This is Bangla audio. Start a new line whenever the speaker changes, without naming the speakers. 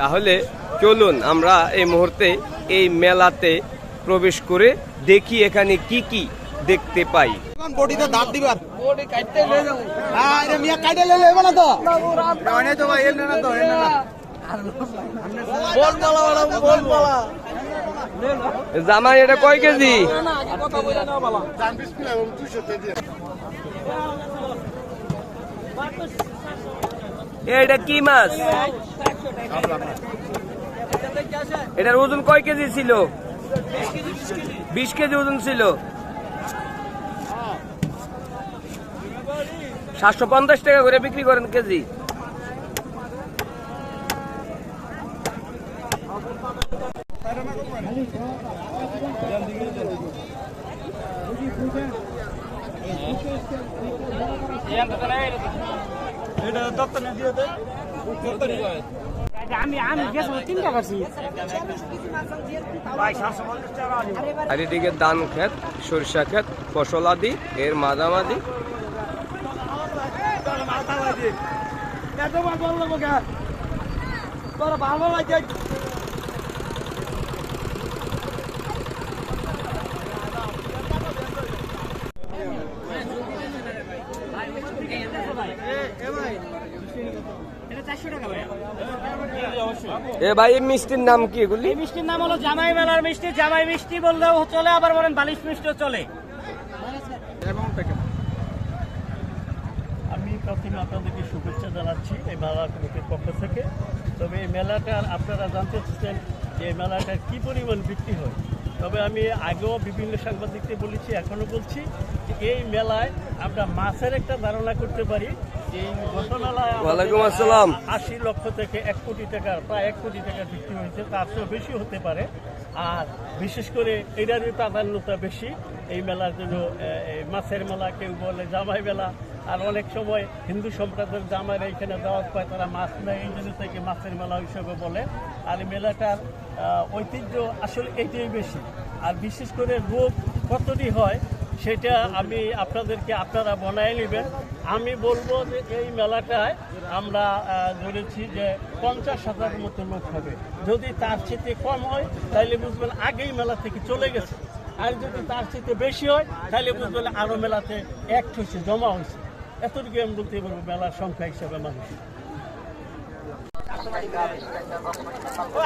তাহলে চলুন আমরা এই মুহূর্তে এই মেলাতে প্রবেশ করে দেখি এখানে কি কি দেখতে পাই।
বডিতে দাঁত দিবার হ্যাঁ রে মিয়া কাটে লে লেবে না তো? অনে তো ভাই না তো না। বল বলা বলা বল বলা
জামাই এটা কয় কেজি? এটা কি মাছ? এটার ওজন কয় কেজি ছিল? বিশ কেজি ওজন ছিল। সাতশো পঞ্চাশ টাকা করে বিক্রি করেন কেজি।
এটা দত্তনে দিয়ে দে
আর এদিকে ধান ক্ষেত সরিষা ক্ষেত ফসল আদি এর মাঝামাঝি।
ভালো লাগে
চারশো ভাই।
এ ভাই এই মিষ্টির নাম কি এগুলি?
এই মিষ্টির নাম হলো জামাই মেলার মিষ্টি। জামাই মিষ্টি বললেও চলে আবার বলেন বালিশ মিষ্টিও চলে।
আমি প্রথমে আপনাদেরকে শুভেচ্ছা জানাচ্ছি এই মেলা কমিটির পক্ষ থেকে। তবে এই মেলাটা আপনারা জানতে চাচ্ছেন যে এই মেলাটা কি পরিমাণ বিক্রি হয়? তবে আমি আগেও বিভিন্ন সাংবাদিককে বলেছি এখনও বলছি এই মেলায় আমরা মাছের একটা ধারণা করতে পারি এই গত
ওয়ালাইকুম আসসালাম।
আশি লক্ষ থেকে এক কোটি টাকার প্রায় এক কোটি টাকার বিক্রি হয়েছে তার চেয়েও বেশি হতে পারে আর বিশেষ করে এটারই প্রাধান্যতা বেশি এই মেলার জন্য মাছের মেলা কেউ বলে জামাই মেলা আর অনেক সময় হিন্দু সম্প্রদায়ের জামাইরা এখানে দাওয়াত পায়, তারা মাছ নেয়। এই জন্য থেকে মাছের মেলা হিসেবে বলে। আর মেলাটার ঐতিহ্য আসলে এইটাই বেশি। আর বিশেষ করে রোগ কতটি হয়, সেটা আমি আপনাদেরকে, আপনারা বনায় নেবেন। আমি বলব যে এই মেলাটায় আমরা ধরেছি যে পঞ্চাশ হাজার মতো লোক হবে। যদি তার চেয়ে কম হয় তাহলে বুঝবেন আগেই মেলা থেকে চলে গেছে। আর যদি তার চেয়ে বেশি হয় তাহলে বুঝবেন আরও মেলাতে এক হয়েছে জমা হয়েছে। এতটুকু আমি বলতে পারব মেলার সংখ্যা হিসাবে মানুষ।
ও